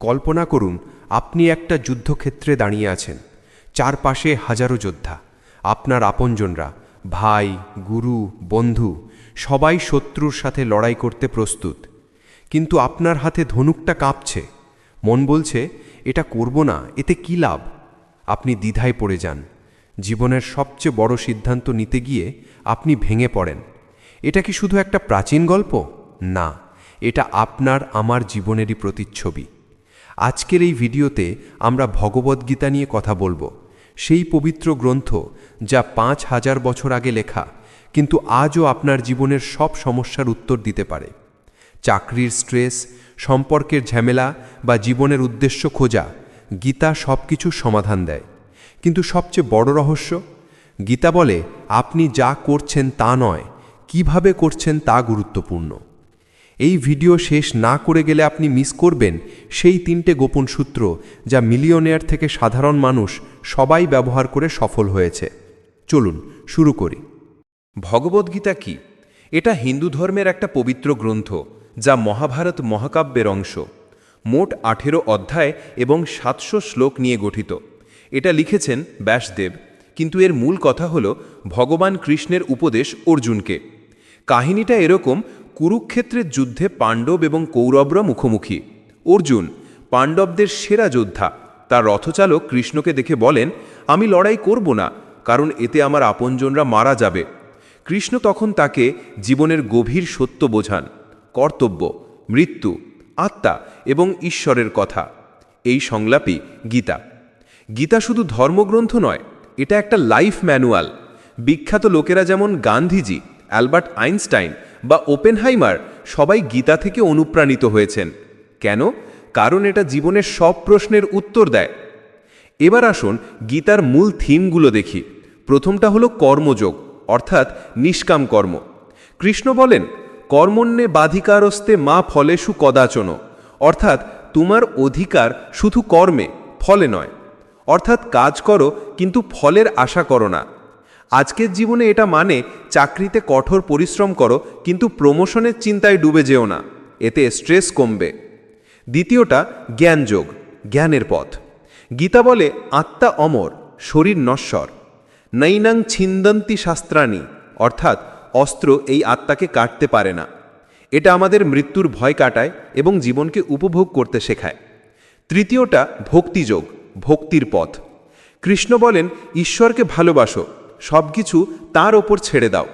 কল্পনা করুন, আপনি একটা যুদ্ধক্ষেত্রে দাঁড়িয়ে আছেন। চারপাশে হাজারো যোদ্ধা, আপনার আপনজনরা, ভাই, গুরু, বন্ধু, সবাই শত্রুর সাথে লড়াই করতে প্রস্তুত। কিন্তু আপনার হাতে ধনুকটা কাঁপছে। মন বলছে, এটা করব না, এতে কী লাভ? আপনি দ্বিধায় পড়ে যান। জীবনের সবচেয়ে বড় সিদ্ধান্ত নিতে গিয়ে আপনি ভেঙে পড়েন। এটা কি শুধু একটা প্রাচীন গল্প? না, এটা আপনার, আমার জীবনেরই প্রতিচ্ছবি। আজকের এই ভিডিওতে আমরা ভগবদ্গীতা নিয়ে কথা বলব। সেই পবিত্র গ্রন্থ যা পাঁচ হাজার বছর আগে লেখা, কিন্তু আজও আপনার জীবনের সব সমস্যার উত্তর দিতে পারে। চাকরির স্ট্রেস, সম্পর্কের ঝামেলা বা জীবনের উদ্দেশ্য খোঁজা গীতা সব কিছু সমাধান দেয়। কিন্তু সবচেয়ে বড় রহস্য? গীতা বলে, আপনি যা করছেন তা নয়, কীভাবে করছেন তা গুরুত্বপূর্ণ। এই ভিডিও শেষ না করে গেলে আপনি মিস করবেন সেই তিনটে গোপন সূত্র যা মিলিয়নেয়ার থেকে সাধারণ মানুষ সবাই ব্যবহার করে সফল হয়েছে। চলুন, শুরু করি। ভগবদ্গীতা কি? এটা হিন্দু ধর্মের একটা পবিত্র গ্রন্থ যা মহাভারত মহাকাব্যের অংশ। মোট আঠেরো অধ্যায় এবং সাতশো শ্লোক নিয়ে গঠিত। এটা লিখেছেন ব্যাসদেব, কিন্তু এর মূল কথা হল ভগবান কৃষ্ণের উপদেশ অর্জুনকে। কাহিনীটা এরকম কুরুক্ষেত্রের যুদ্ধে পাণ্ডব এবং কৌরবরা মুখোমুখি। অর্জুন, পাণ্ডবদের সেরা যোদ্ধা। তার রথচালক কৃষ্ণকে দেখে বলেন, আমি লড়াই করব না, কারণ এতে আমার আপনজনরা মারা যাবে। কৃষ্ণ তখন তাকে জীবনের গভীর সত্য বোঝান, কর্তব্য, মৃত্যু, আত্মা এবং ঈশ্বরের কথা। এই সংলাপই গীতা। গীতা শুধু ধর্মগ্রন্থ নয়, এটা একটা লাইফ ম্যানুয়াল। বিখ্যাত লোকেরা যেমন গান্ধীজি, অ্যালবার্ট আইনস্টাইন বা ওপেনহাইমার সবাই গীতা থেকে অনুপ্রাণিত হয়েছেন। কেন? কারণ এটা জীবনের সব প্রশ্নের উত্তর দেয়। এবার আসুন গীতার মূল থিমগুলো দেখি। প্রথমটা হলো কর্মযোগ, অর্থাৎ নিষ্কাম কর্ম। কৃষ্ণ বলেন কর্মণ্যে বাধিকারস্তে মা ফলেষু কদাচন। অর্থাৎ তোমার অধিকার শুধু কর্মে, ফলে নয়। অর্থাৎ কাজ করো, কিন্তু ফলের আশা করো না। আজকের জীবনে এটা মানে চাকরিতে কঠোর পরিশ্রম করো, কিন্তু প্রমোশনের চিন্তায় ডুবে যেও না। এতে স্ট্রেস কমবে। দ্বিতীয়টা, জ্ঞানযোগ, জ্ঞানের পথ। গীতা বলে, আত্মা অমর, শরীর নশ্বর। নৈনাং ছিন্দন্তি শাস্ত্রাণী, অর্থাৎ অস্ত্র এই আত্মাকে কাটতে পারে না। এটা আমাদের মৃত্যুর ভয় কাটায় এবং জীবনকে উপভোগ করতে শেখায়। তৃতীয়টা, ভক্তিযোগ, ভক্তির পথ। কৃষ্ণ বলেন, ঈশ্বরকে ভালোবাসো সব কিছু তার ওপর ছেড়ে দাও।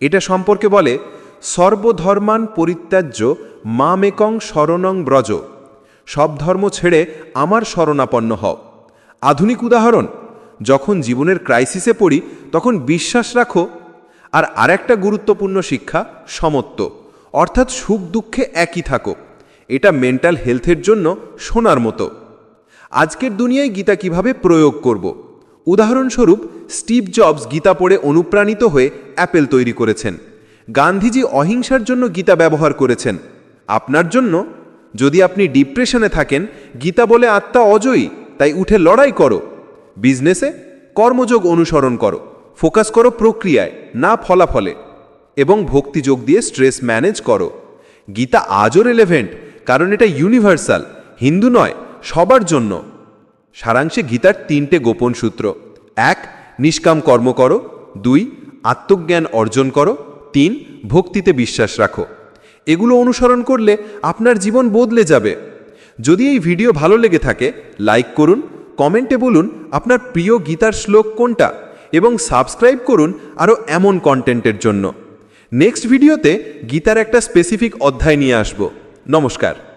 এটা সম্পর্কে বলে, সর্বধর্মান পরিত্যাজ্য মামেকং শরণং ব্রজ। সব ধর্ম ছেড়ে আমার শরণাপন্ন হও। আধুনিক উদাহরণ, যখন জীবনের ক্রাইসিসে পড়ি, তখন বিশ্বাস রাখো। আর আরেকটা গুরুত্বপূর্ণ শিক্ষা, সমত্ব। অর্থাৎ সুখ দুঃখে একই থাকো। এটা মেন্টাল হেলথের জন্য শোনার মতো। আজকের দুনিয়ায় গীতা কীভাবে প্রয়োগ করব? উদাহরণস্বরূপ স্টিভ জবস গীতা পড়ে অনুপ্রাণিত হয়ে অ্যাপেল তৈরি করেছেন। গান্ধীজি অহিংসার জন্য গীতা ব্যবহার করেছেন। আপনার জন্য? যদি আপনি ডিপ্রেশনে থাকেন, গীতা বলে আত্মা অজয়ী, তাই উঠে লড়াই করো। বিজনেসে কর্মযোগ অনুসরণ করো। ফোকাস করো প্রক্রিয়ায়, না ফলাফলে। এবং ভক্তিযোগ দিয়ে স্ট্রেস ম্যানেজ করো। গীতা আজও রেলেভেন্ট কারণ এটা ইউনিভার্সাল হিন্দু নয়, সবার জন্য। সারাংশে গীতার তিনটে গোপন সূত্র। এক নিষ্কাম কর্ম করো। দুই, আত্মজ্ঞান অর্জন করো। তিন, ভক্তিতে বিশ্বাস রাখো। এগুলো অনুসরণ করলে আপনার জীবন বদলে যাবে। যদি এই ভিডিও ভালো লেগে থাকে, লাইক করুন, কমেন্টে বলুন আপনার প্রিয় গীতার শ্লোক কোনটা এবং সাবস্ক্রাইব করুন আরও এমন কন্টেন্টের জন্য। নেক্সট ভিডিওতে গীতার একটা স্পেসিফিক অধ্যায় নিয়ে আসব। নমস্কার।